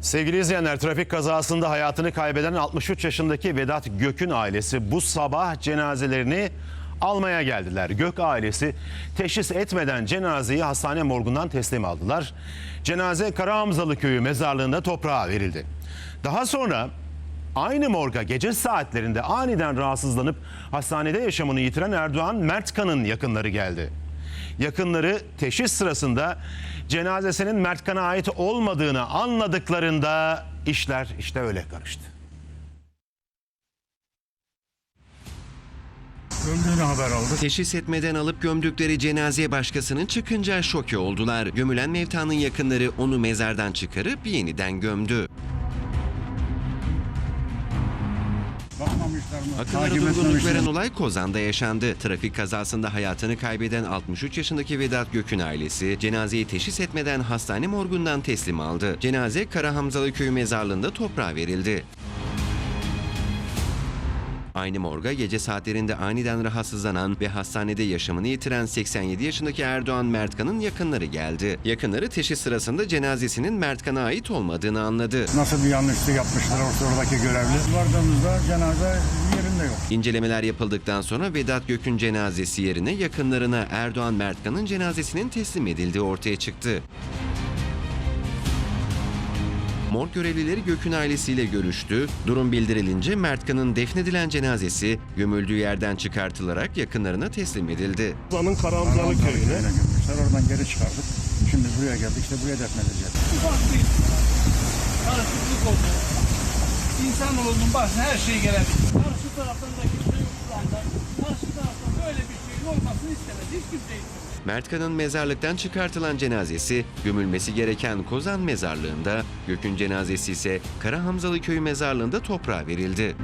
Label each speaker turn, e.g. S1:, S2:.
S1: Sevgili izleyenler trafik kazasında hayatını kaybeden 63 yaşındaki Vedat Gök'ün ailesi bu sabah cenazelerini almaya geldiler. Gök ailesi teşhis etmeden cenazeyi hastane morgundan teslim aldılar. Cenaze Karahamzalı köyü mezarlığında toprağa verildi. Daha sonra aynı morga gece saatlerinde aniden rahatsızlanıp hastanede yaşamını yitiren Erdoğan Mertkan'ın yakınları geldi. Yakınları teşhis sırasında cenazesinin Mertkan'a ait olmadığını anladıklarında işler işte öyle karıştı.
S2: Öldüğünü haber aldık.
S3: Teşhis etmeden alıp gömdükleri cenazeye başkasının çıkınca şoke oldular. Gömülen Mevta'nın yakınları onu mezardan çıkarıp yeniden gömdü.
S2: Bakmamışlar mı?
S3: Akıllara
S2: Takip
S3: durgunluk
S2: etmemişler.
S3: veren olay Kozan'da yaşandı. Trafik kazasında hayatını kaybeden 63 yaşındaki Vedat Gök'ün ailesi cenazeyi teşhis etmeden hastane morgundan teslim aldı. Cenaze Karahamzalı Köyü mezarlığında toprağa verildi. Aynı morga gece saatlerinde aniden rahatsızlanan ve hastanede yaşamını yitiren 87 yaşındaki Erdoğan Mertkan'ın yakınları geldi. Yakınları teşhis sırasında cenazesinin Mertkan'a ait olmadığını anladı.
S2: Nasıl bir yanlışlık yapmışlar oradaki görevli. Vardığımızda cenaze yerinde yok.
S3: İncelemeler yapıldıktan sonra Vedat Gök'ün cenazesi yerine yakınlarına Erdoğan Mertkan'ın cenazesinin teslim edildiği ortaya çıktı. Morg görevlileri Gök'ün ailesiyle görüştü. Durum bildirilince Mertkan'ın defnedilen cenazesi gömüldüğü yerden çıkartılarak yakınlarına teslim edildi.
S4: Van'ın Karamzalı
S2: köyüne. gömmüşler. Oradan geri çıkardık. Şimdi buraya geldik. İşte buraya defnedeceğiz.
S5: ufak bir karışıklık oldu. İnsanoğlunun başına her şey gelebilir. Karşı taraftaki çocuklardan, karşı taraftan böyle bir şeyin olmasını istemez. Hiç kimse istemez.
S3: Mertkan'ın mezarlıktan çıkartılan cenazesi gömülmesi gereken Kozan mezarlığında, Gök'ün cenazesi ise Kara Hamzalı Köyü mezarlığında toprağa verildi.